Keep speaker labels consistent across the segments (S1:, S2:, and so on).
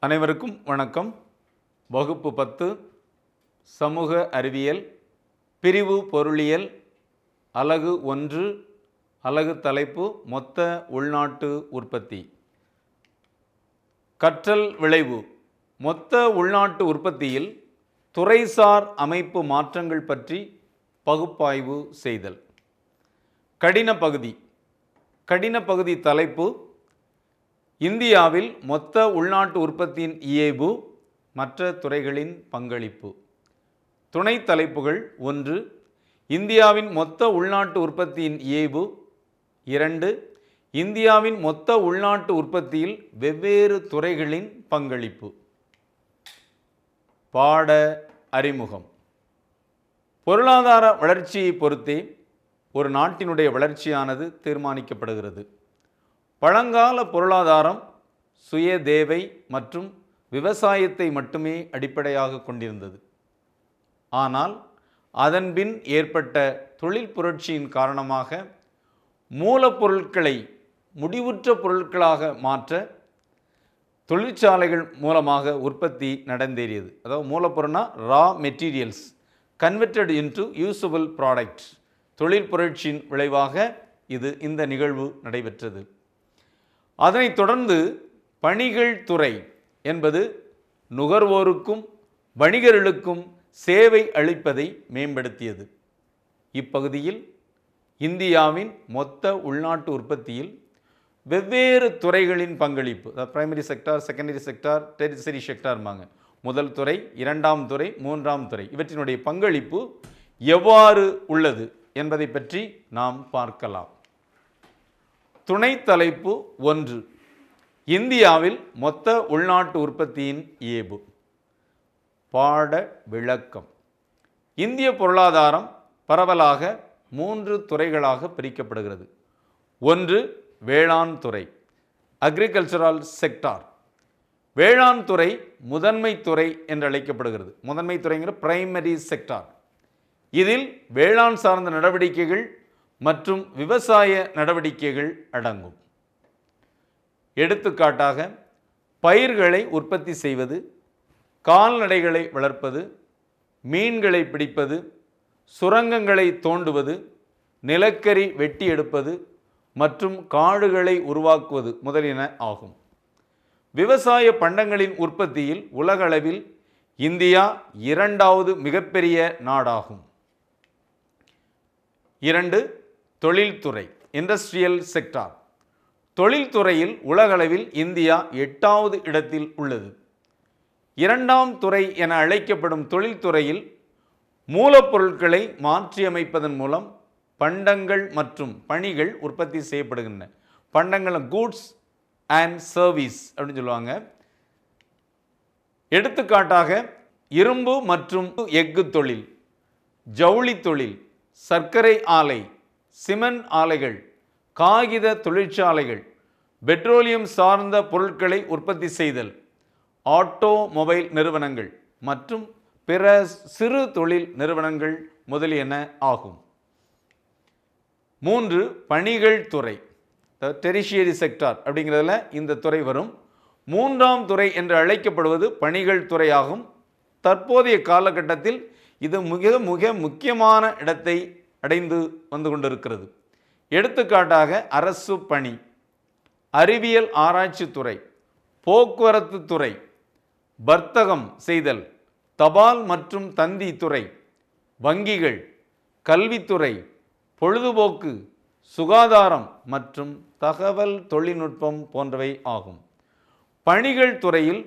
S1: அனைவருக்கும் வணக்கம். வகுப்பு பத்து சமூக அறிவியல் பிரிவு பொருளியல் அலகு ஒன்று அலகு தலைப்பு மொத்த உள்நாட்டு உற்பத்தி. கற்றல் விளைவு. மொத்த உள்நாட்டு உற்பத்தியில் துறைசார் அமைப்பு மாற்றங்கள் பற்றி பகுப்பாய்வு செய்தல். கடின பகுதி. கடின பகுதி தலைப்பு இந்தியாவில் மொத்த உள்நாட்டு உற்பத்தியின் இயைபு மற்ற துறைகளின் பங்களிப்பு. துணை தலைப்புகள் ஒன்று இந்தியாவின் மொத்த உள்நாட்டு உற்பத்தியின் இயைபு. இரண்டு இந்தியாவின் மொத்த உள்நாட்டு உற்பத்தியில் வெவ்வேறு துறைகளின் பங்களிப்பு. பாட அறிமுகம். பொருளாதார வளர்ச்சியை பொறுத்தே ஒரு நாட்டினுடைய வளர்ச்சியானது தீர்மானிக்கப்படுகிறது. பழங்கால பொருளாதாரம் சுய தேவை மற்றும் விவசாயத்தை மட்டுமே அடிப்படையாக கொண்டிருந்தது. ஆனால் அதன்பின் ஏற்பட்ட தொழில் புரட்சியின் காரணமாக மூலப்பொருட்களை முடிவுற்ற பொருட்களாக மாற்ற தொழிற்சாலைகள் மூலமாக உற்பத்தி நடந்தேறியது. அதாவது மூலப்பொருள்னா raw materials converted into usable product தொழில் புரட்சியின் விளைவாக இது இந்த நிகழ்வு நடைபெற்றது. அதனைத் தொடர்ந்து பணிகள் துறை என்பது நுகர்வோருக்கும் வணிகர்களுக்கும் சேவை அளிப்பதை மேம்படுத்தியது. இப்பகுதியில் இந்தியாவின் மொத்த உள்நாட்டு உற்பத்தியில் வெவ்வேறு துறைகளின் பங்களிப்பு அதாவது primary sector secondary sector tertiary செக்டார்பாங்க முதல் துறை இரண்டாம் துறை மூன்றாம் துறை. இவற்றினுடைய பங்களிப்பு எவ்வாறு உள்ளது என்பதை பற்றி நாம் பார்க்கலாம். துணை தலைப்பு ஒன்று. இந்தியாவில் மொத்த உள்நாட்டு உற்பத்தியின் ஏபு பாட விளக்கம். இந்திய பொருளாதாரம் பரவலாக மூன்று துறைகளாக பிரிக்கப்படுகிறது. ஒன்று வேளாண் துறை அக்ரிகல்ச்சரல் செக்டார் வேளாண் துறை முதன்மை துறை என்று அழைக்கப்படுகிறது. முதன்மை துறைங்கிற பிரைமரி செக்டார் இதில் வேளாண் சார்ந்த நடவடிக்கைகள் மற்றும் விவசாய நடவடிக்கைகள் அடங்கும். எடுத்துக்காட்டாக பயிர்களை உற்பத்தி செய்வது கால்நடைகளை வளர்ப்பது மீன்களை பிடிப்பது சுரங்கங்களை தோண்டுவது நிலக்கரி வெட்டி எடுப்பது மற்றும் காடுகளை உருவாக்குவது முதலியன ஆகும். விவசாய பண்டங்களின் உற்பத்தியில் உலகளவில் இந்தியா இரண்டாவது மிகப்பெரிய நாடாகும். இரண்டு தொழில்துறை இண்டஸ்ட்ரியல் செக்டார் தொழில்துறையில் உலகளவில் இந்தியா எட்டாவது இடத்தில் உள்ளது. இரண்டாம் துறை என அழைக்கப்படும் தொழில்துறையில் மூலப்பொருட்களை மாற்றியமைப்பதன் மூலம் பண்டங்கள் மற்றும் பணிகள் உற்பத்தி செய்யப்படுகின்றன. பண்டங்களும் கூட்ஸ் அண்ட் சர்வீஸ் அப்படின்னு சொல்லுவாங்க. எடுத்துக்காட்டாக இரும்பு மற்றும் எஃகு தொழில் ஜவுளி தொழில் சர்க்கரை ஆலை சிமெண்ட் ஆலைகள் காகித தொழிற்சாலைகள் பெட்ரோலியம் சார்ந்த பொருட்களை உற்பத்தி செய்தல் ஆட்டோமொபைல் நிறுவனங்கள் மற்றும் பிற சிறு தொழில் நிறுவனங்கள் முதலியன ஆகும். மூன்று பணிகள் துறை டெரிஷியரி செக்டார் அப்படிங்கிறதுல இந்த துறை வரும். மூன்றாம் துறை என்று அழைக்கப்படுவது பணிகள் துறையாகும். தற்போதைய காலகட்டத்தில் இது மிக மிக முக்கியமான இடத்தை அடைந்து வந்து கொண்டிருக்கிறது. எடுத்துக்காட்டாக அரசு பணி அறிவியல் ஆராய்ச்சி துறை போக்குவரத்து துறை வர்த்தகம் செய்தல் தபால் மற்றும் தந்தி துறை வங்கிகள் கல்வித்துறை பொழுதுபோக்கு சுகாதாரம் மற்றும் தகவல் தொழில்நுட்பம் போன்றவை ஆகும். பணிகள் துறையில்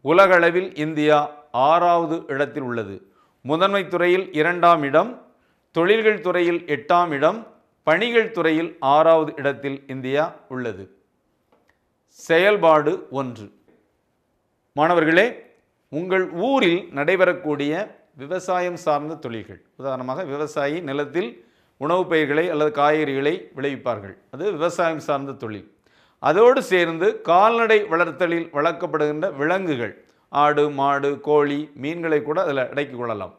S1: உலகளவில் இந்தியா ஆறாவது இடத்தில் உள்ளது. முதன்மை துறையில் இரண்டாம் இடம் தொழில்கள் துறையில் எட்டாம் இடம் பணிகள் துறையில் ஆறாவது இடத்தில் இந்தியா உள்ளது. செயல்பாடு ஒன்று. மாணவர்களே உங்கள் ஊரில் நடைபெறக்கூடிய விவசாயம் சார்ந்த தொழில்கள் உதாரணமாக விவசாயி நிலத்தில் உணவுப் பயிர்களை அல்லது காய்கறிகளை விளைவிப்பார்கள். அது விவசாயம் சார்ந்த தொழில். அதோடு சேர்ந்து கால்நடை வளர்த்தலில் வளர்க்கப்படுகின்ற விலங்குகள் ஆடு மாடு கோழி மீன்களை கூட அதில் அடக்கிக் கொள்ளலாம்.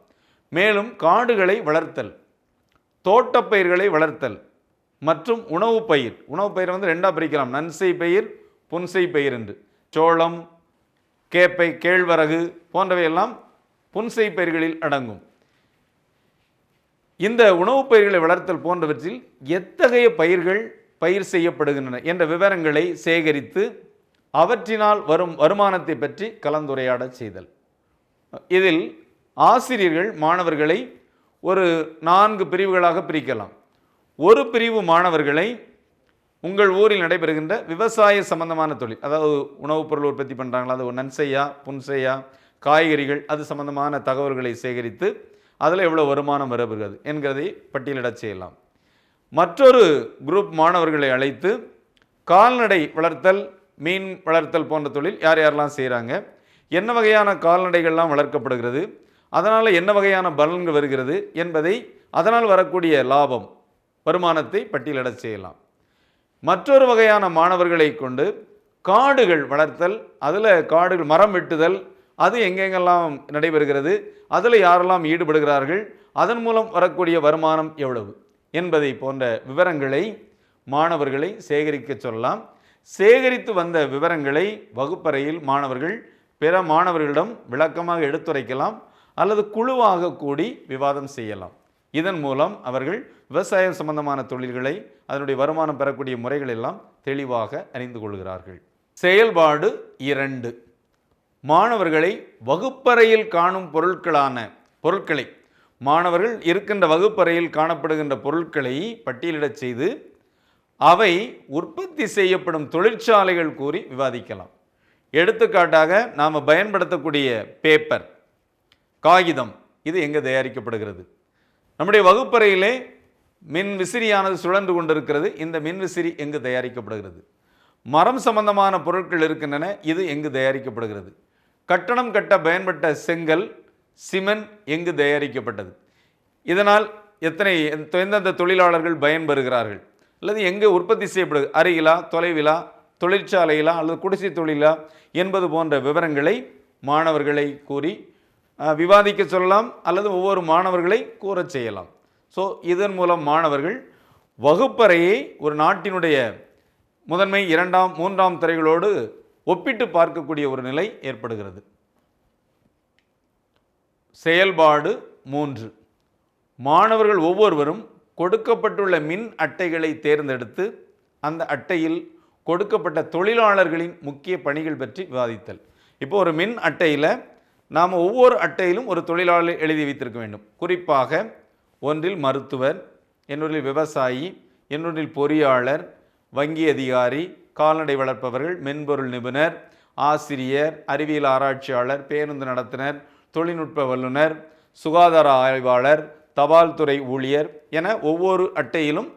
S1: மேலும் காடுகளை வளர்த்தல் தோட்டப்பயிர்களை வளர்த்தல் மற்றும் உணவு பயிர். உணவு பயிர் வந்து ரெண்டாக பிரிக்கலாம். நன்சை பயிர் புன்சை பயிர் என்று. சோளம் கேப்பை கேழ்வரகு போன்றவையெல்லாம் புன்செய் பயிர்களில் அடங்கும். இந்த உணவுப் பயிர்களை வளர்த்தல் போன்றவற்றில் எத்தகைய பயிர்கள் பயிர் செய்யப்படுகின்றன என்ற விவரங்களை சேகரித்து அவற்றினால் வரும் வருமானத்தை பற்றி கலந்துரையாடச் செய்தல். இதில் ஆசிரியர்கள் மாணவர்களை ஒரு நான்கு பிரிவுகளாக பிரிக்கலாம். ஒரு பிரிவு மாணவர்களை உங்கள் ஊரில் நடைபெறுகின்ற விவசாய சம்பந்தமான தொழில் அதாவது உணவுப் பொருள் உற்பத்தி பண்ணுறாங்களா அது நன்செய்யா புன்செய்யா காய்கறிகள் அது சம்பந்தமான தகவல்களை சேகரித்து அதில் எவ்வளோ வருமானம் வரப்படுகிறது என்கிறதை பட்டியலிடச் செய்யலாம். மற்றொரு குரூப் மாணவர்களை அழைத்து கால்நடை வளர்த்தல் மீன் வளர்த்தல் போன்ற தொழில் யார் யாரெல்லாம் செய்கிறாங்க என்ன வகையான கால்நடைகள்லாம் வளர்க்கப்படுகிறது அதனால் என்ன வகையான பலன்கள் வருகிறது என்பதை அதனால் வரக்கூடிய லாபம் வருமானத்தை பட்டியலிட செய்யலாம். மற்றொரு வகையான மாணவர்களை கொண்டு காடுகள் வளர்த்தல் அதில் காடுகள் மரம் வெட்டுதல் அது எங்கெங்கெல்லாம் நடைபெறுகிறது அதில் யாரெல்லாம் ஈடுபடுகிறார்கள் அதன் மூலம் வரக்கூடிய வருமானம் எவ்வளவு என்பதை போன்ற விவரங்களை மாணவர்களை சேகரிக்க சொல்லலாம். சேகரித்து வந்த விவரங்களை வகுப்பறையில் மாணவர்கள் பிற மாணவர்களிடம் விளக்கமாக எடுத்துரைக்கலாம். அல்லது குழுவாக கூடி விவாதம் செய்யலாம். இதன் மூலம் அவர்கள் விவசாயம் சம்பந்தமான தொழில்களை அதனுடைய வருமானம் பெறக்கூடிய முறைகள் எல்லாம் தெளிவாக அறிந்து கொள்கிறார்கள். செயல்பாடு இரண்டு. மாணவர்களை வகுப்பறையில் காணும் பொருட்களான பொருட்களை மாணவர்கள் இருக்கின்ற வகுப்பறையில் காணப்படுகின்ற பொருட்களை பட்டியலிடச் செய்து அவை உற்பத்தி செய்யப்படும் தொழிற்சாலைகள் கூறி விவாதிக்கலாம். எடுத்துக்காட்டாக நாம் பயன்படுத்தக்கூடிய பேப்பர் காகிதம். இது எங்கே தயாரிக்கப்படுகிறது? நம்முடைய வகுப்பறையிலே மின் விசிறியானது சுழன்று கொண்டிருக்கிறது. இந்த மின் விசிறி எங்கு தயாரிக்கப்படுகிறது? மரம் சம்பந்தமான பொருட்கள் இருக்கின்றன. இது எங்கு தயாரிக்கப்படுகிறது? கட்டணம் கட்ட பயன்பட்ட செங்கல் சிமெண்ட் எங்கு தயாரிக்கப்பட்டது? இதனால் எத்தனை எந்தெந்த தொழிலாளர்கள் பயன்பெறுகிறார்கள்? அல்லது எங்கே உற்பத்தி செய்யப்படுது அருகிலா தொலைவிலா தொழிற்சாலையிலா அல்லது குடிசை தொழிலா என்பது போன்ற விவரங்களை மாணவர்களை கூறி விவாதிக்க சொல்லலாம் அல்லது ஒவ்வொரு மாணவர்களை கூறச் செய்யலாம். ஸோ இதன் மூலம் மாணவர்கள் வகுப்பறையை ஒரு நாட்டினுடைய முதன்மை இரண்டாம் மூன்றாம் துறைகளோடு ஒப்பிட்டு பார்க்கக்கூடிய ஒரு நிலை ஏற்படுகிறது. செயல்பாடு மூன்று. மாணவர்கள் ஒவ்வொருவரும் கொடுக்கப்பட்டுள்ள மின் அட்டைகளை தேர்ந்தெடுத்து அந்த அட்டையில் கொடுக்கப்பட்ட தொழிலாளர்களின் முக்கிய பணிகள் பற்றி விவாதித்தல். இப்போ ஒரு மின் அட்டையில் நாம் ஒவ்வொரு அட்டையிலும் ஒரு தொழிலாளர் எழுதி வைத்திருக்க வேண்டும். குறிப்பாக ஒன்றில் மருத்துவர் இன்னொன்றில் விவசாயி இன்னொன்றில் பொறியாளர் வங்கி அதிகாரி கால்நடை வளர்ப்பவர்கள் மென்பொருள் நிபுணர் ஆசிரியர் அறிவியல் ஆராய்ச்சியாளர் பேருந்து நடத்துனர் தொழில்நுட்ப வல்லுனர் சுகாதார ஆய்வாளர் தபால் துறை ஊழியர் என ஒவ்வொரு அட்டையிலும்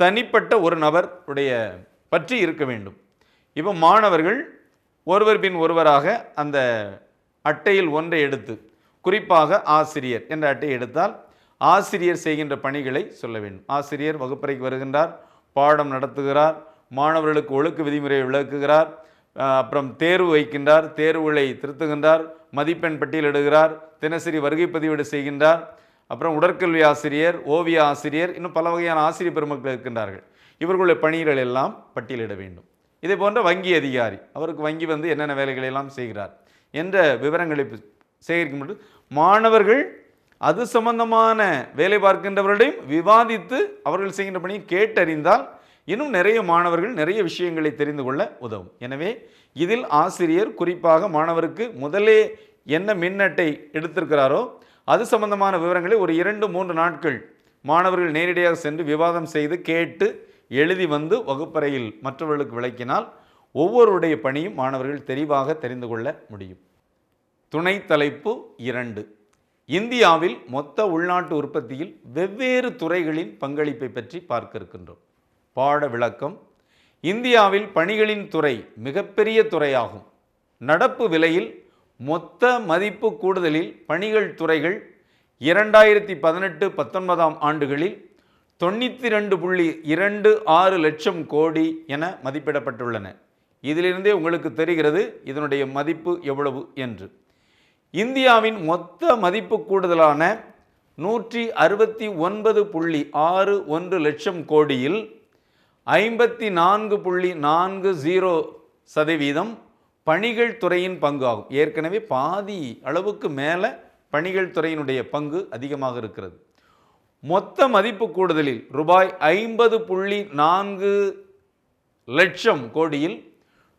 S1: தனிப்பட்ட ஒரு நபர் உடைய பற்றி இருக்க வேண்டும். இப்போ மாணவர்கள் ஒருவர் பின் ஒருவராக அந்த அட்டையில் ஒன்றை எடுத்து குறிப்பாக ஆசிரியர் என்ற அட்டையை எடுத்தால் ஆசிரியர் செய்கின்ற பணிகளை சொல்ல வேண்டும். ஆசிரியர் வகுப்பறைக்கு வருகின்றார் பாடம் நடத்துகிறார் மாணவர்களுக்கு ஒழுக்க விதிமுறையை விளக்குகிறார் அப்புறம் தேர்வு வைக்கின்றார் தேர்வுகளை திருத்துகின்றார் மதிப்பெண் பட்டியலிடுகிறார் தினசரி வருகை பதிவீடு செய்கின்றார் அப்புறம் உடற்கல்வி ஆசிரியர் ஓவிய ஆசிரியர் இன்னும் பல வகையான ஆசிரியர் பெருமக்கள் இருக்கின்றார்கள். இவர்களுடைய பணிகள் எல்லாம் பட்டியலிட வேண்டும். இதே போன்ற வங்கி அதிகாரி அவருக்கு வங்கி வந்து என்னென்ன வேலைகளை எல்லாம் செய்கிறார்? என்ற விவரங்களை சேகரிக்கும் பொழுது மாணவர்கள் அது சம்பந்தமான வேலை பார்க்கின்றவர்களையும் விவாதித்து அவர்கள் செய்கின்ற பணியை கேட்டறிந்தால் இன்னும் நிறைய மாணவர்கள் நிறைய விஷயங்களை தெரிந்து கொள்ள உதவும். எனவே இதில் ஆசிரியர் குறிப்பாக மாணவருக்கு முதலே என்ன மின்னட்டை எடுத்திருக்கிறாரோ அது சம்பந்தமான விவரங்களை ஒரு இரண்டு மூன்று நாட்கள் மாணவர்கள் நேரடியாக சென்று விவாதம் செய்து கேட்டு எழுதி வந்து வகுப்பறையில் மற்றவர்களுக்கு விளக்கினால் ஒவ்வொருடைய பணியும் மாணவர்கள் தெளிவாக தெரிந்து கொள்ள முடியும். துணை தலைப்பு இரண்டு. இந்தியாவில் மொத்த உள்நாட்டு உற்பத்தியில் வெவ்வேறு துறைகளின் பங்களிப்பை பற்றி பார்க்க இருக்கின்றோம் பாட விளக்கம் இந்தியாவில் பணிகளின் துறை மிகப்பெரிய துறையாகும். நடப்பு விலையில் மொத்த மதிப்பு கூடுதலில் பணிகள் துறைகள் இரண்டாயிரத்தி பதினெட்டு பத்தொன்பதாம் ஆண்டுகளில் தொண்ணூற்றி ரெண்டு புள்ளி இரண்டு ஆறு லட்சம் கோடி என மதிப்பிடப்பட்டுள்ளன. இதிலிருந்தே உங்களுக்கு தெரிகிறது இதனுடைய மதிப்பு எவ்வளவு என்று. இந்தியாவின் மொத்த மதிப்பு கூடுதலான நூற்றி அறுபத்தி ஒன்பது புள்ளி ஆறு ஒன்று லட்சம் கோடியில் ஐம்பத்தி நான்கு புள்ளி நான்கு ஜீரோ சதவீதம் பணிகள் துறையின் பங்கு ஆகும். ஏற்கனவே பாதி அளவுக்கு மேலே பணிகள் துறையினுடைய பங்கு அதிகமாக இருக்கிறது. மொத்த மதிப்பு கூடுதலில் ரூபாய் ஐம்பது புள்ளி நான்கு லட்சம் கோடியில்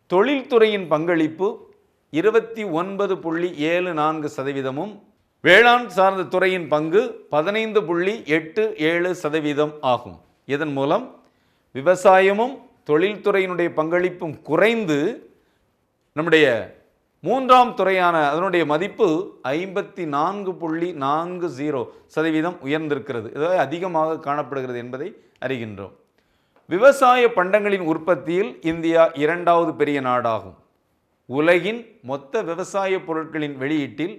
S1: தொழில்துறையின் பங்களிப்பு இருபத்தி ஒன்பது புள்ளி ஏழு நான்கு சதவீதமும் வேளாண் சார்ந்த துறையின் பங்கு பதினைந்து புள்ளி எட்டு ஏழு சதவீதம் ஆகும். இதன் மூலம் விவசாயமும் தொழில்துறையினுடைய பங்களிப்பும் குறைந்து நம்முடைய மூன்றாம் துறையான அதனுடைய மதிப்பு ஐம்பத்தி நான்கு புள்ளி நான்கு ஜீரோ சதவீதம் உயர்ந்திருக்கிறது. இதுவே அதிகமாக காணப்படுகிறது என்பதை அறிகின்றோம். விவசாய பண்டங்களின் உற்பத்தியில் இந்தியா இரண்டாவது பெரிய நாடாகும். உலகின் மொத்த விவசாய பொருட்களின் வெளியீட்டில்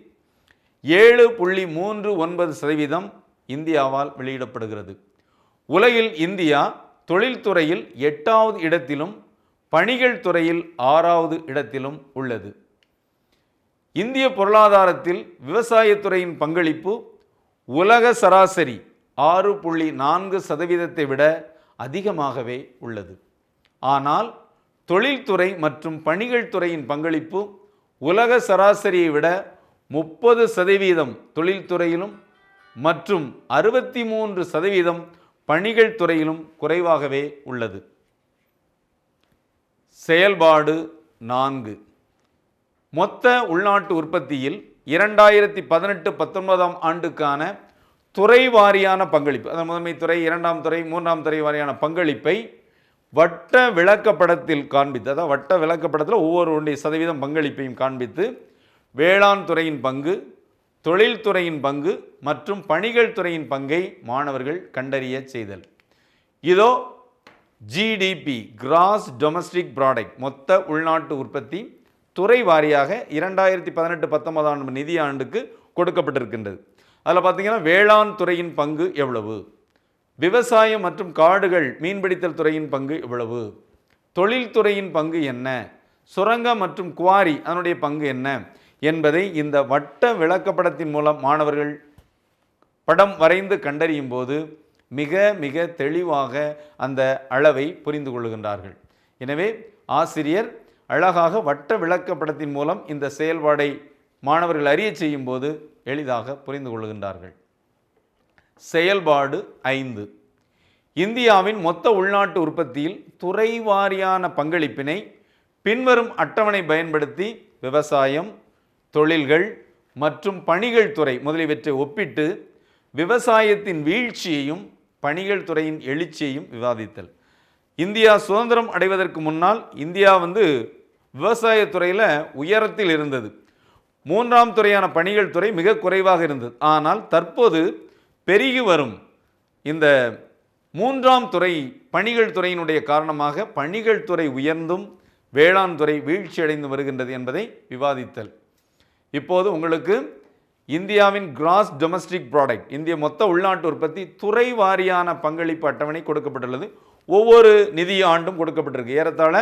S1: ஏழு புள்ளி மூன்று ஒன்பது சதவீதம் இந்தியாவால் வெளியிடப்படுகிறது. உலகில் இந்தியா தொழில்துறையில் எட்டாவது இடத்திலும் பணிகள் துறையில் ஆறாவது இடத்திலும் உள்ளது. இந்திய பொருளாதாரத்தில் விவசாயத்துறையின் பங்களிப்பு உலக சராசரி ஆறு புள்ளி நான்கு சதவீதத்தை விட அதிகமாகவே உள்ளது. ஆனால் தொழில்துறை மற்றும் பணிகள் துறையின் பங்களிப்பு உலக சராசரியை விட முப்பது சதவீதம் தொழில்துறையிலும் மற்றும் அறுபத்தி மூன்று சதவீதம் பணிகள் துறையிலும் குறைவாகவே உள்ளது. செயல்பாடு நான்கு. மொத்த உள்நாட்டு உற்பத்தியில் இரண்டாயிரத்தி பதினெட்டு பத்தொன்பதாம் ஆண்டுக்கான துறை வாரியான பங்களிப்பு அதாவது முதன்மை துறை இரண்டாம் துறை மூன்றாம் துறை வாரியான பங்களிப்பை வட்ட விளக்கப்படத்தில் காண்பித்து அதாவது வட்ட விளக்கப்படத்தில் ஒவ்வொருவருடைய சதவீதம் பங்களிப்பையும் காண்பித்து வேளாண் துறையின் பங்கு தொழில்துறையின் பங்கு மற்றும் பணிகள் துறையின் பங்கை மாணவர்கள் கண்டறிய செய்தல். இதோ ஜிடிபி கிராஸ் டொமஸ்டிக் ப்ராடக்ட் மொத்த உள்நாட்டு உற்பத்தி துறை வாரியாக இரண்டாயிரத்தி பதினெட்டு பத்தொன்பதாம் நிதியாண்டுக்கு கொடுக்கப்பட்டிருக்கின்றது. அதில் பார்த்தீங்கன்னா வேளாண் துறையின் பங்கு எவ்வளவு? விவசாயம் மற்றும் காடுகள் மீன்பிடித்தல் துறையின் பங்கு எவ்வளவு தொழில்துறையின் பங்கு என்ன? சுரங்கம் மற்றும் குவாரி அதனுடைய பங்கு என்ன? என்பதை இந்த வட்ட விளக்கப்படத்தின் மூலம் மாணவர்கள் படம் வரைந்து கண்டறியும் போது மிக மிக தெளிவாக அந்த அளவை புரிந்து கொள்கின்றார்கள் எனவே ஆசிரியர் அழகாக வட்ட விளக்கப்படத்தின் மூலம் இந்த செயல்பாடை மாணவர்கள் அறிய செய்யும் போது எளிதாக புரிந்து கொள்கின்றார்கள் செயல்பாடு ஐந்து. இந்தியாவின் மொத்த உள்நாட்டு உற்பத்தியில் துறை வாரியான பங்களிப்பினை பின்வரும் அட்டவணை பயன்படுத்தி விவசாயம் தொழில்கள் மற்றும் பணிகள் துறை முதலியவற்றை ஒப்பிட்டு விவசாயத்தின் வீழ்ச்சியையும் பணிகள் துறையின் எழுச்சியையும் விவாதித்தல். இந்தியா சுதந்திரம் அடைவதற்கு முன்னால் இந்தியா வந்து விவசாயத்துறையில் உயரத்தில் இருந்தது. மூன்றாம் துறையான பணிகள் துறை மிக குறைவாக இருந்தது. ஆனால் தற்போது பெருகி வரும். இந்த மூன்றாம் துறை பணிகள் துறையினுடைய காரணமாக பணிகள் துறை உயர்ந்தும் வேளாண் துறை வீழ்ச்சியடைந்து வருகின்றது என்பதை விவாதித்தல். இப்போது உங்களுக்கு இந்தியாவின் கிராஸ் டொமஸ்டிக் ப்ராடக்ட் இந்திய மொத்த உள்நாட்டு உற்பத்தி துறை வாரியான பங்களிப்பு அட்டவணை கொடுக்கப்பட்டுள்ளது. ஒவ்வொரு நிதி ஆண்டும் கொடுக்கப்பட்டிருக்கு. ஏறத்தாழ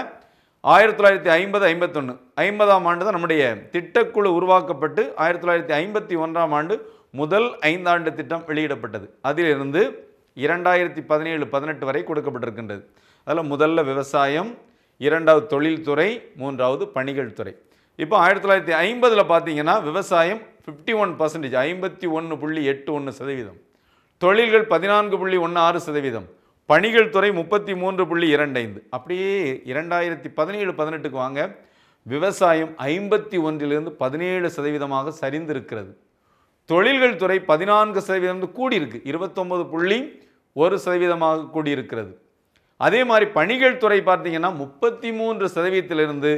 S1: ஆயிரத்தி தொள்ளாயிரத்தி ஐம்பது ஐம்பத்தொன்று ஐம்பதாம் ஆண்டு தான் நம்முடைய திட்டக்குழு உருவாக்கப்பட்டு ஆயிரத்தி தொள்ளாயிரத்தி ஐம்பத்தி ஒன்றாம் ஆண்டு முதல் ஐந்தாண்டு திட்டம் வெளியிடப்பட்டது. அதிலிருந்து இரண்டாயிரத்தி பதினேழு பதினெட்டு வரை கொடுக்கப்பட்டிருக்கின்றது. அதில் முதல்ல விவசாயம் இரண்டாவது தொழில்துறை மூன்றாவது பணிகள் துறை. இப்போ ஆயிரத்தி தொள்ளாயிரத்தி ஐம்பதில் பார்த்தீங்கன்னா விவசாயம் ஃபிஃப்டி ஒன் பர்சன்டேஜ் ஐம்பத்தி ஒன்று புள்ளி எட்டு ஒன்று சதவீதம். தொழில்கள் பதினான்கு புள்ளி ஒன்று ஆறு சதவீதம். பணிகள் துறை முப்பத்தி மூன்று புள்ளி இரண்டு ஐந்து. அப்படியே இரண்டாயிரத்தி பதினேழு பதினெட்டுக்கு வாங்க விவசாயம் ஐம்பத்தி ஒன்றிலிருந்து பதினேழு சதவீதமாக சரிந்திருக்கிறது. தொழில்கள் துறை பதினான்கு சதவீதம் கூடியிருக்கு. இருபத்தொன்பது புள்ளி ஒரு சதவீதமாக கூடியிருக்கிறது. அதே மாதிரி பணிகள் துறை பார்த்தீங்கன்னா முப்பத்தி மூன்று சதவீதத்திலிருந்து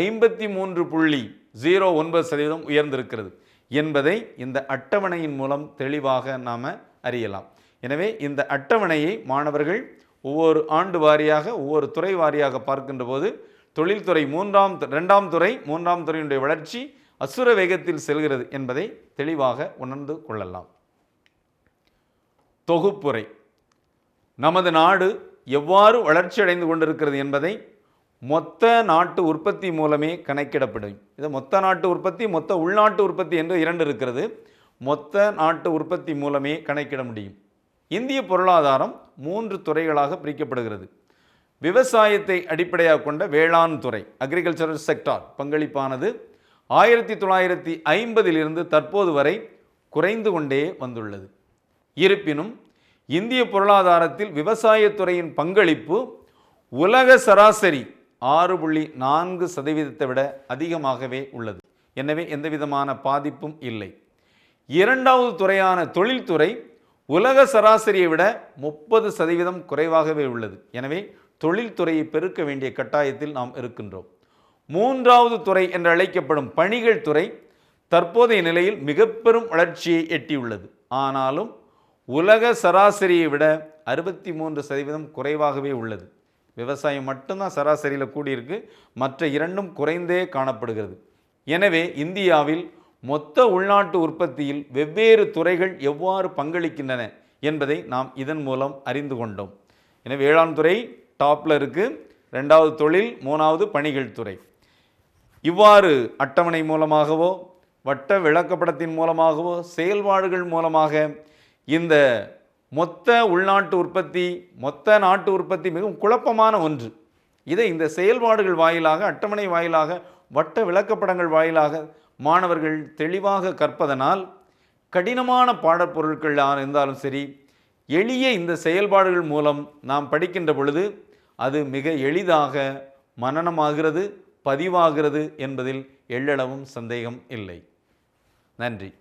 S1: ஐம்பத்தி மூன்று புள்ளி ஜீரோ ஒன்பது சதவீதம் உயர்ந்திருக்கிறது என்பதை இந்த அட்டவணையின் மூலம் தெளிவாக நாம் அறியலாம். எனவே இந்த அட்டவணையை மாணவர்கள் ஒவ்வொரு ஆண்டு வாரியாக ஒவ்வொரு துறை வாரியாக பார்க்கின்ற போது தொழில்துறை மூன்றாம் ரெண்டாம் துறை மூன்றாம் துறையினுடைய வளர்ச்சி அசுர வேகத்தில் செல்கிறது என்பதை தெளிவாக உணர்ந்து கொள்ளலாம். தொகுப்புரை. நமது நாடு எவ்வாறு வளர்ச்சியடைந்து கொண்டிருக்கிறது என்பதை மொத்த நாட்டு உற்பத்தி மூலமே கணக்கிடப்படும். இது மொத்த நாட்டு உற்பத்தி மொத்த உள்நாட்டு உற்பத்தி என்று இரண்டு இருக்கிறது. மொத்த நாட்டு உற்பத்தி மூலமே கணக்கிட முடியும். இந்திய பொருளாதாரம் மூன்று துறைகளாக பிரிக்கப்படுகிறது. விவசாயத்தை அடிப்படையாக கொண்ட வேளாண் துறை அக்ரிகல்ச்சரல் செக்டார் பங்களிப்பானது ஆயிரத்தி தொள்ளாயிரத்தி ஐம்பதிலிருந்து தற்போது வரை குறைந்து கொண்டே வந்துள்ளது. இருப்பினும் இந்திய பொருளாதாரத்தில் விவசாயத்துறையின் பங்களிப்பு உலக சராசரி ஆறு புள்ளி நான்கு சதவீதத்தை விட அதிகமாகவே உள்ளது. எனவே எந்தவிதமான பாதிப்பும் இல்லை. இரண்டாவது துறையான தொழில்துறை உலக சராசரியை விட முப்பது சதவீதம் குறைவாகவே உள்ளது. எனவே தொழில்துறையை பெருக்க வேண்டிய கட்டாயத்தில் நாம் இருக்கின்றோம். மூன்றாவது துறை என்று அழைக்கப்படும் பணிகள் துறை தற்போதைய நிலையில் மிக பெரும் வளர்ச்சியை எட்டியுள்ளது. ஆனாலும் உலக சராசரியை விட அறுபத்தி மூன்று சதவீதம் குறைவாகவே உள்ளது. விவசாயம் மட்டும்தான் சராசரியில் கூடியிருக்கு. மற்ற இரண்டும் குறைந்தே காணப்படுகிறது. எனவே இந்தியாவில் மொத்த உள்நாட்டு உற்பத்தியில் வெவ்வேறு துறைகள் எவ்வாறு பங்களிக்கின்றன என்பதை நாம் இதன் மூலம் அறிந்து கொண்டோம். எனவே வேளாண் துறை டாப்பில் இருக்குது ரெண்டாவது தொழில் மூணாவது பணிகள் துறை. இவ்வாறு அட்டவணை மூலமாகவோ வட்ட விளக்கப்படத்தின் மூலமாகவோ செயல்பாடுகள் மூலமாக இந்த மொத்த உள்நாட்டு உற்பத்தி மொத்த நாட்டு உற்பத்தி மிகவும் குழப்பமான ஒன்று. இதை இந்த செயல்பாடுகள் வாயிலாக அட்டவணை வாயிலாக வட்ட விளக்கப்படங்கள் வாயிலாக மாணவர்கள் தெளிவாக கற்பதனால் கடினமான பாடப்பொருட்கள் இருந்தாலும் சரி எளிய இந்த செயல்பாடுகள் மூலம் நாம் படிக்கின்ற பொழுது அது மிக எளிதாக மனனமாகிறது பதிவாகிறது என்பதில் எள்ளளவும் சந்தேகம் இல்லை. நன்றி.